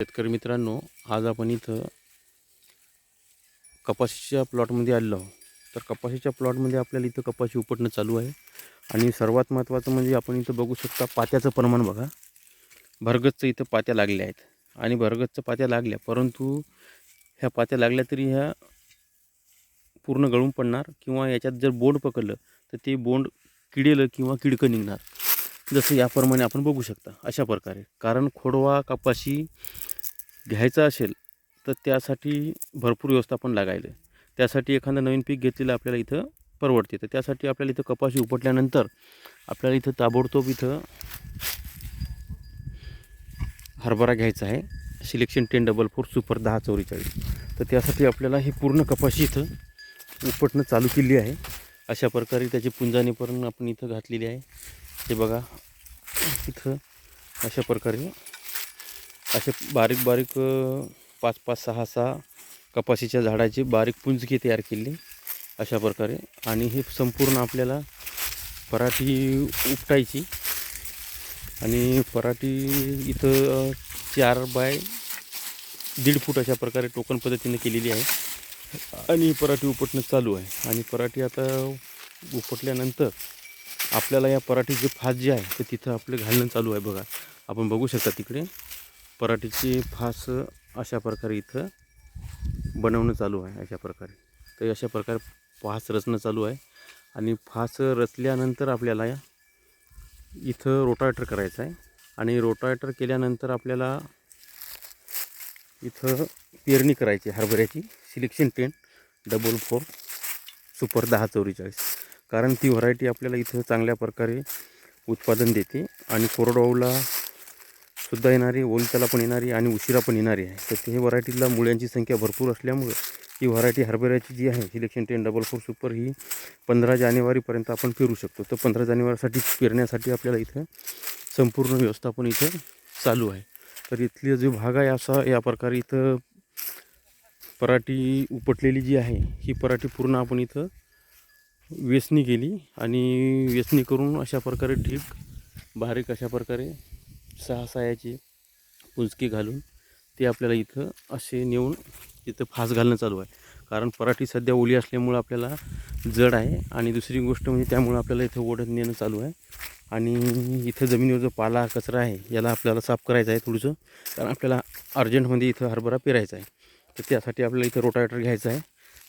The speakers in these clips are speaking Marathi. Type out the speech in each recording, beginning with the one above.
शेतकरी मित्रांनो आज आपण इथं कपाशीच्या प्लॉटमध्ये आलेलो आहोत. तर कपाशीच्या प्लॉटमध्ये आपल्याला इथं कपाशी उपटणं चालू आहे. आणि सर्वात महत्त्वाचं म्हणजे आपण इथं बघू शकता पात्याचं प्रमाण बघा. भरगतचं इथं पात्या लागल्या आहेत. आणि भरगतचं पात्या लागल्या परंतु ह्या पात्या लागल्या तरी ह्या पूर्ण गळून पडणार किंवा याच्यात जर बोंड पकडलं तर ते बोंड किडेलं किंवा किडकं निघणार. जसं याप्रमाणे आपण बघू शकता अशा प्रकारे. कारण खोडवा कपाशी घ्यायचा असेल तर त्यासाठी भरपूर व्यवस्थापन लागायलं त्यासाठी एखादं नवीन पीक घेतलेलं आपल्याला इथं परवडते. तर त्यासाठी आपल्याला इथं कपाशी उपटल्यानंतर आपल्याला इथं ताबडतोब इथं हरभरा घ्यायचा आहे. Selection ten double four super दहा चौवेचाळीस. तर त्यासाठी आपल्याला हे पूर्ण कपाशी इथं उपटणं चालू केली आहे. अशा प्रकारे त्याची पुंजाने पण आपण इथं घातलेली आहे. हे बघा इथं अशा प्रकारे असे बारीक बारीक पाच पाच सहा सहा कपाशीच्या झाडाची बारीक पुंजकी तयार केली अशा प्रकारे. आणि हे संपूर्ण आपल्याला पराठी उपटायची. आणि पराठी इथं चार बाय दीड फूट अशा प्रकारे टोकन पद्धतीने केलेली आहे. आणि पराठी उपटणं चालू आहे. आणि पराठी आता उपटल्यानंतर आपल्याला या पराठीचे फास जे आहे ते तिथं आपलं घालणं चालू आहे बघा. आपण बघू शकता तिकडे. पराठीचे फास अशा प्रकारे इथं बनवणं चालू आहे अशा प्रकारे. तर अशा प्रकारे फास रचणं चालू आहे. आणि फास रचल्यानंतर आपल्याला या इथं रोटावेटर करायचं आहे. आणि रोटावेटर केल्यानंतर आपल्याला इथं पेरणी करायची हरभऱ्याची. Selection ten double four super दहा चौवेचाळीस. कारण ती व्हरायटी आपल्याला इथं चांगल्या प्रकारे उत्पादन देते. आणि कोरडवाहूला सुद्धा येणारी ओलताला पण येणारी आणि उशिरा पण येणारी आहे. तर ते व्हरायटीला मुळ्यांची संख्या भरपूर असल्यामुळं ही व्हरायटी हरभऱ्याची जी आहे selection ten double four super ही पंधरा जानेवारीपर्यंत आपण पेरू शकतो. तर पंधरा जानेवारीसाठी पेरण्यासाठी आपल्याला इथं संपूर्ण व्यवस्थापन इथं चालू आहे. तर इथली जो भाग आहे असा या प्रकारे इथं पराठी उपटलेली जी आहे ही पराठी पूर्ण आपण इथं वेचणी केली आणि वेचणी करून अशा प्रकारे ढीक बारीक अशा प्रकारे सहा सहायाची पुंजकी घालून ते आपल्याला इथं असे नेऊन इथं फास घालणं चालू आहे. कारण पराठी सध्या ओली असल्यामुळं आपल्याला जड आहे आणि दुसरी गोष्ट म्हणजे त्यामुळं आपल्याला इथं ओढत नेणं चालू आहे. आणि इथं जमिनीवर जो पाला कचरा आहे याला आपल्याला साफ करायचा आहे थोडंसं. कारण आपल्याला अर्जंटमध्ये इथं हरभरा पेरायचा आहे. तर त्यासाठी आपल्याला इथं रोटावेटर घ्यायचं आहे.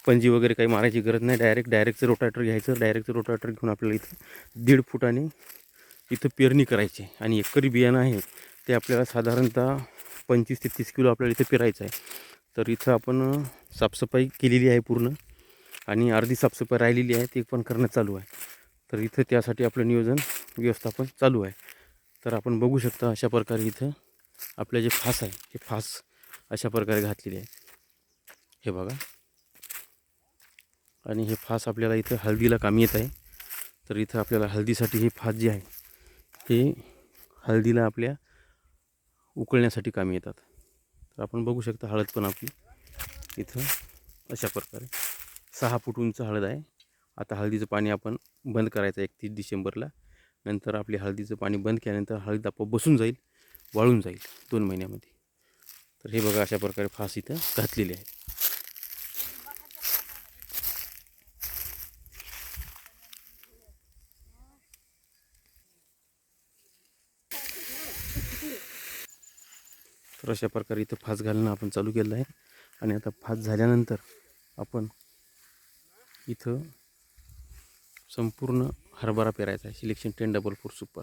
पंजी वगैरे काही मारायची गरज नाही. डायरेक्ट डायरेक्टचं रोटाटर घ्यायचं. डायरेक्टचं रोटाटर घेऊन आपल्याला इथं दीड फुटाने इथं पेरणी करायची आहे. आणि एकरी बियाणं आहे. ते आपल्याला साधारणतः पंचवीस ते तीस किलो आपल्याला इथं पेरायचं आहे. तर इथं आपण साफसफाई केलेली आहे पूर्ण. आणि अर्धी साफसफाई राहिलेली आहे. ती पण करणं चालू आहे. तर इथं त्यासाठी आपलं नियोजन व्यवस्थापन चालू आहे. तर आपण बघू शकता अशा प्रकारे इथं आपलं जे फास आहे ते फास अशा प्रकारे घातलेले आहे. हे बघा. आणि हे फास आपल्याला इथं हळदीला कामी येत आहे. तर इथं आपल्याला हळदीसाठी हे फास जे आहे हे हळदीला आपल्या उकळण्यासाठी कामी येतात. तर आपण बघू शकता हळद पण आपली इथं अशा प्रकारे सहा फूट उंच हळद आहे. आता हळदीचं पाणी आपण बंद करायचं आहे एकतीस डिसेंबरला. नंतर आपली हळदीचं पाणी बंद केल्यानंतर हळद आपोआप बसून जाईल वाळून जाईल दोन महिन्यामध्ये. तर हे बघा अशा प्रकारे फास इथं घातलेली आहे. तर अशा प्रकारे इथं फास घालणं आपण चालू केलं आहे. आणि आता फास झाल्यानंतर आपण इथं संपूर्ण हरभरा पेरायचा आहे. Selection ten double four super